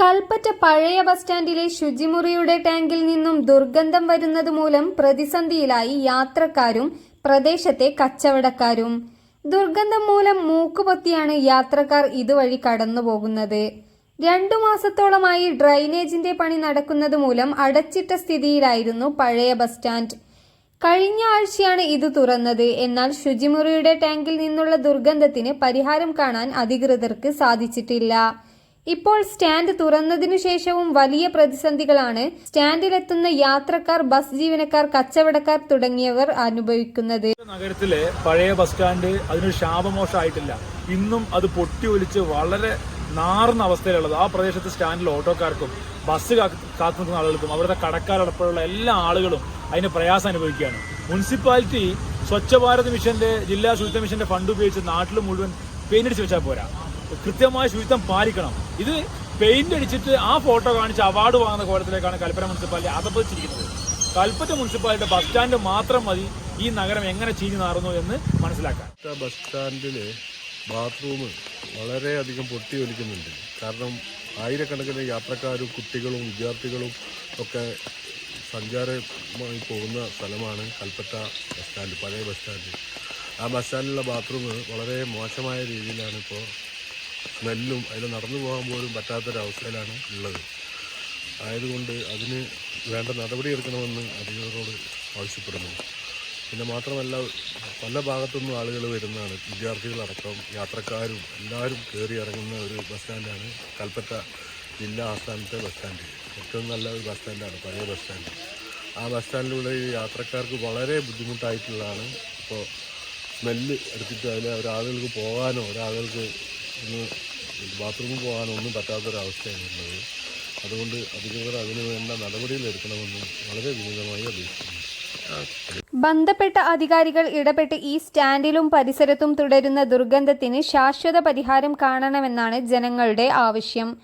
കൽപ്പറ്റ പഴയ ബസ് സ്റ്റാൻഡിലെ ശുചിമുറിയുടെ ടാങ്കിൽ നിന്നും ദുർഗന്ധം വരുന്നത് മൂലം പ്രതിസന്ധിയിലായി യാത്രക്കാരും പ്രദേശത്തെ കച്ചവടക്കാരും. ദുർഗന്ധം മൂലം മൂക്കുപൊത്തിയാണ് യാത്രക്കാർ ഇതുവഴി കടന്നുപോകുന്നത്. രണ്ടു മാസത്തോളമായി ഡ്രൈനേജിന്റെ പണി നടക്കുന്നത് മൂലം അടച്ചിട്ട സ്ഥിതിയിലായിരുന്നു പഴയ ബസ് സ്റ്റാൻഡ്. കഴിഞ്ഞ ആഴ്ചയാണ് ഇത് തുറന്നത്. എന്നാൽ ശുചിമുറിയുടെ ടാങ്കിൽ നിന്നുള്ള ദുർഗന്ധത്തിന് പരിഹാരം കാണാൻ അധികൃതർക്ക് സാധിച്ചിട്ടില്ല. ഇപ്പോൾ സ്റ്റാൻഡ് തുറന്നതിനു ശേഷവും വലിയ പ്രതിസന്ധികളാണ് സ്റ്റാൻഡിലെത്തുന്ന യാത്രക്കാർ ബസ് ജീവനക്കാർ കച്ചവടക്കാർ തുടങ്ങിയവർ അനുഭവിക്കുന്നത്. നഗരത്തിലെ പഴയ ബസ് സ്റ്റാൻഡ് അതിനൊരു ശാപമോശമായിട്ടില്ല ഇന്നും അത് പൊട്ടി ഒലിച്ച് വളരെ നാറുന്ന അവസ്ഥയിലുള്ളത് ആ പ്രദേശത്തെ സ്റ്റാൻഡിൽ ഓട്ടോക്കാർക്കും ബസ് കാത്ത് നിൽക്കുന്ന ആളുകൾക്കും അവരുടെ കടക്കാരടപ്പുള്ള എല്ലാ ആളുകളും അതിന് പ്രയാസം അനുഭവിക്കുകയാണ്. മുനിസിപ്പാലിറ്റി സ്വച്ഛ ഭാരത് മിഷന്റെ ജില്ലാ ശുചിത്വ മിഷന്റെ ഫണ്ട് ഉപയോഗിച്ച് നാട്ടിൽ മുഴുവൻ പെയിന്റ് അടിച്ച് വെച്ചാൽ പോരാ. കൃത്യമായ ശുചിത്വം പാലിക്കണം. ഇത് പെയിന്റ് അടിച്ചിട്ട് ആ ഫോട്ടോ കാണിച്ച് അവാർഡ് വാങ്ങുന്ന കോലത്തിലേക്കാണ് കൽപ്പന മുനിസിപ്പാലിറ്റി അതപ്പതിച്ചിരിക്കുന്നത് കൽപ്പറ്റ മുനിസിപ്പാലിറ്റി ബസ് സ്റ്റാൻഡ് മാത്രം മതി. ഈ നഗരം എങ്ങനെ ചീഞ്ഞു നാറുന്നു എന്ന് മനസ്സിലാക്കാം ബസ് സ്റ്റാൻഡിൽ ബാത്റൂം വളരെയധികം പൊട്ടി ഒലിക്കുന്നുണ്ട്. കാരണം ആയിരക്കണക്കിന് യാത്രക്കാരും കുട്ടികളും വിദ്യാർത്ഥികളും ഒക്കെ സഞ്ചാരമായി പോകുന്ന സ്ഥലമാണ് കൽപ്പറ്റ ബസ് സ്റ്റാൻഡ് പഴയ ബസ് സ്റ്റാൻഡ് ആ ബസ് സ്റ്റാൻഡിലുള്ള ബാത്റൂം വളരെ മോശമായ രീതിയിലാണ് ഇപ്പോൾ സ്മെല്ലും അതിൽ നടന്നു പോകാൻ പോലും പറ്റാത്തൊരവസ്ഥയിലാണ് ഉള്ളത്. ആയതുകൊണ്ട് അതിന് വേണ്ട നടപടി എടുക്കണമെന്ന് അധികൃതരോട് ആവശ്യപ്പെടുന്നു. പിന്നെ മാത്രമല്ല പല ഭാഗത്തുനിന്നും ആളുകൾ വരുന്നതാണ്. വിദ്യാർത്ഥികളടക്കം യാത്രക്കാരും എല്ലാവരും കയറി ഇറങ്ങുന്ന ഒരു ബസ് സ്റ്റാൻഡാണ് കൽപ്പറ്റ ജില്ലാ ആസ്ഥാനത്തെ ബസ് സ്റ്റാൻഡ്. ഏറ്റവും നല്ല ഒരു ബസ് സ്റ്റാൻഡാണ് പഴയ ബസ് സ്റ്റാൻഡ്. ആ ബസ് സ്റ്റാൻഡിലൂടെ ഈ യാത്രക്കാർക്ക് വളരെ ബുദ്ധിമുട്ടായിട്ടുള്ളതാണ്. ഇപ്പോൾ സ്മെല്ല് എടുത്തിട്ട് അതിൽ ഒരാളുകൾക്ക് പോകാനോ ഒരാളുകൾക്ക് ഒന്ന് ബാത്റൂമിൽ പോകാനൊന്നും പറ്റാത്തൊരവസ്ഥയാണ് ഉള്ളത്. അതുകൊണ്ട് അധികൃതർ അതിന് വേണ്ട നടപടികൾ എടുക്കണമെന്ന് വളരെ വിനീതമായി അപേക്ഷിക്കുന്നു ബന്ധപ്പെട്ട അധികാരികൾ ഇടപെട്ട് ഈ സ്റ്റാൻഡിലും പരിസരത്തും തുടരുന്ന ദുർഗന്ധത്തിന് ശാശ്വത പരിഹാരം കാണണമെന്നാണ് ജനങ്ങളുടെ ആവശ്യം.